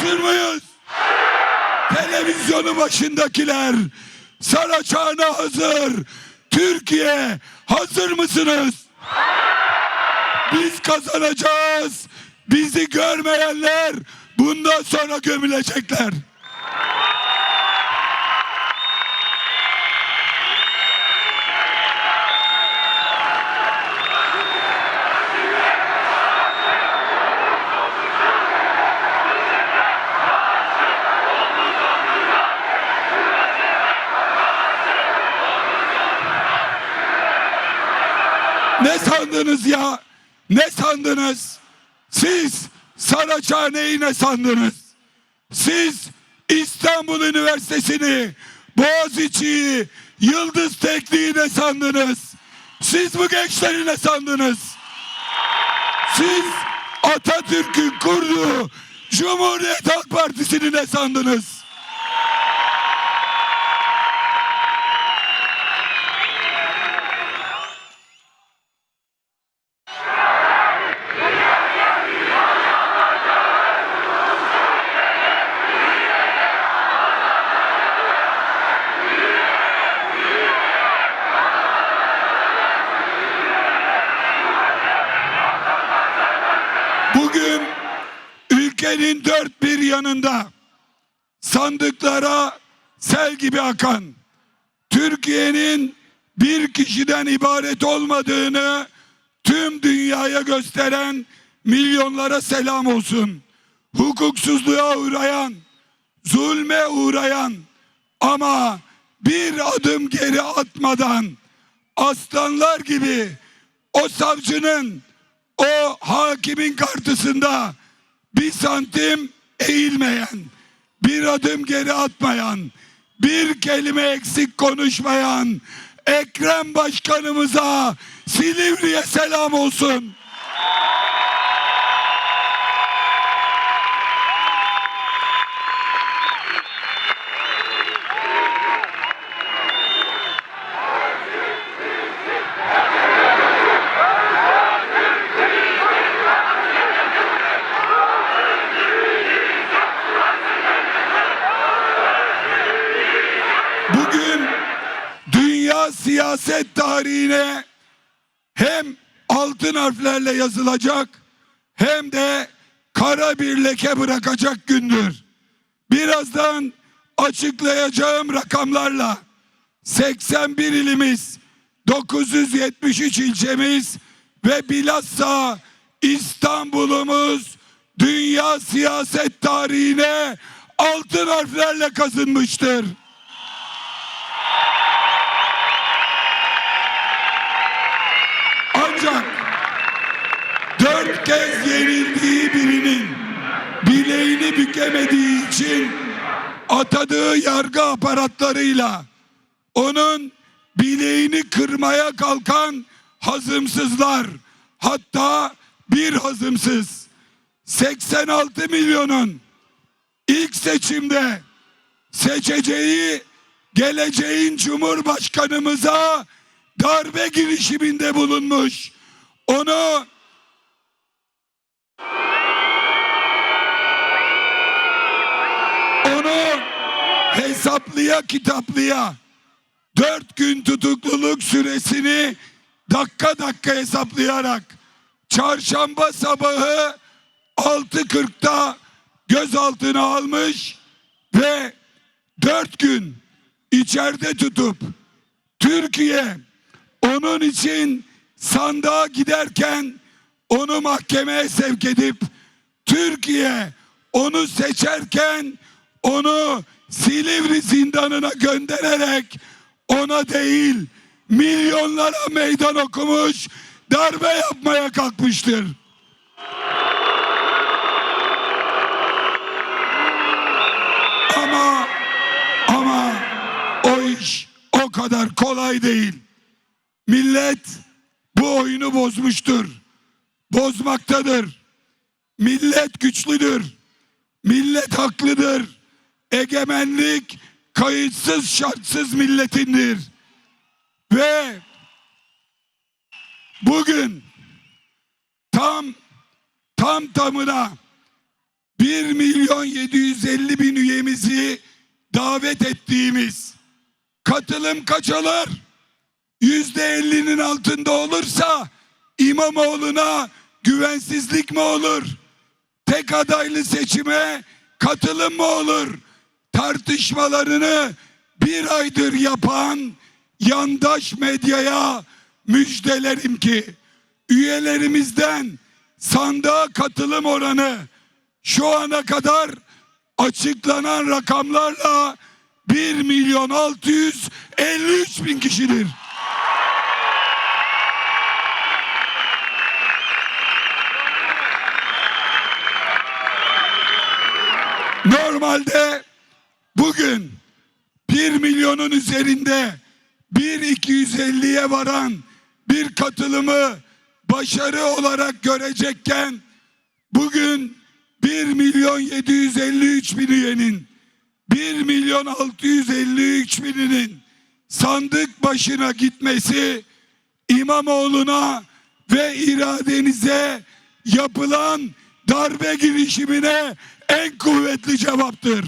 Hazır mıyız? Televizyonu başındakiler Saraçhane hazır. Türkiye hazır mısınız? Biz kazanacağız. Bizi görmeyenler bundan sonra gömülecekler. Ne sandınız ya? Ne sandınız? Siz Saraçhane'yi ne sandınız? Siz İstanbul Üniversitesi'ni, Boğaziçi'yi, Yıldız Tekniği ne sandınız? Siz bu gençleri ne sandınız? Siz Atatürk'ün kurduğu Cumhuriyet Halk Partisi'ni ne sandınız? Bugün ülkenin dört bir yanında sandıklara sel gibi akan Türkiye'nin bir kişiden ibaret olmadığını tüm dünyaya gösteren milyonlara selam olsun. Hukuksuzluğa uğrayan, zulme uğrayan ama bir adım geri atmadan aslanlar gibi o savcının o hakimin kartısında bir santim eğilmeyen, bir adım geri atmayan, bir kelime eksik konuşmayan Ekrem Başkanımıza Silivri'ye selam olsun. Bugün siyaset tarihine hem altın harflerle yazılacak hem de kara bir leke bırakacak gündür. Birazdan açıklayacağım rakamlarla 81 ilimiz, 973 ilçemiz ve bilhassa İstanbul'umuz dünya siyaset tarihine altın harflerle kazınmıştır. Ancak dört kez yenildiği birinin bileğini bükemediği için atadığı yargı aparatlarıyla onun bileğini kırmaya kalkan hazımsızlar hatta bir hazımsız 86 milyonun ilk seçimde seçeceği geleceğin cumhurbaşkanımıza darbe girişiminde bulunmuş. Onu onu hesaplıya kitaplıya dört gün tutukluluk süresini dakika dakika hesaplayarak çarşamba sabahı 6.40'da gözaltına almış ve dört gün içeride tutup Türkiye onun için sandığa giderken onu mahkemeye sevk edip Türkiye onu seçerken onu Silivri zindanına göndererek ona değil milyonlara meydan okumuş darbe yapmaya kalkmıştır. Ama ama o iş o kadar kolay değil. Millet bu oyunu bozmuştur. Bozmaktadır. Millet güçlüdür. Millet haklıdır. Egemenlik kayıtsız şartsız milletindir. Ve bugün tam tam tamına bir milyon milyon 750 bin üyemizi davet ettiğimiz katılım kaç olur? Yüzde ellinin altında olursa İmamoğlu'na güvensizlik mi olur? Tek adaylı seçime katılım mı olur? Tartışmalarını bir aydır yapan yandaş medyaya müjdelerim ki üyelerimizden sandığa katılım oranı şu ana kadar açıklanan rakamlarla 1 milyon 653 bin kişidir. Normalde bugün 1 milyonun üzerinde 1.250'ye varan bir katılımı başarı olarak görecekken bugün 1 milyon 753 bin üyenin 1 milyon 653 bininin sandık başına gitmesi İmamoğlu'na ve iradenize yapılan darbe girişimine en kuvvetli cevaptır.